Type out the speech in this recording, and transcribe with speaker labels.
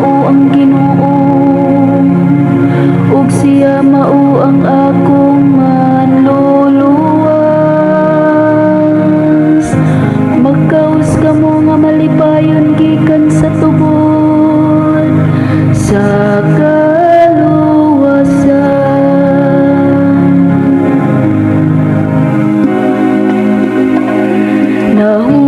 Speaker 1: mao ang Ginoo ug siya mao ang akong manluluwas. Magkaus ka mo nga malipayon gikan sa tubod sa kaluwasan. Nahulog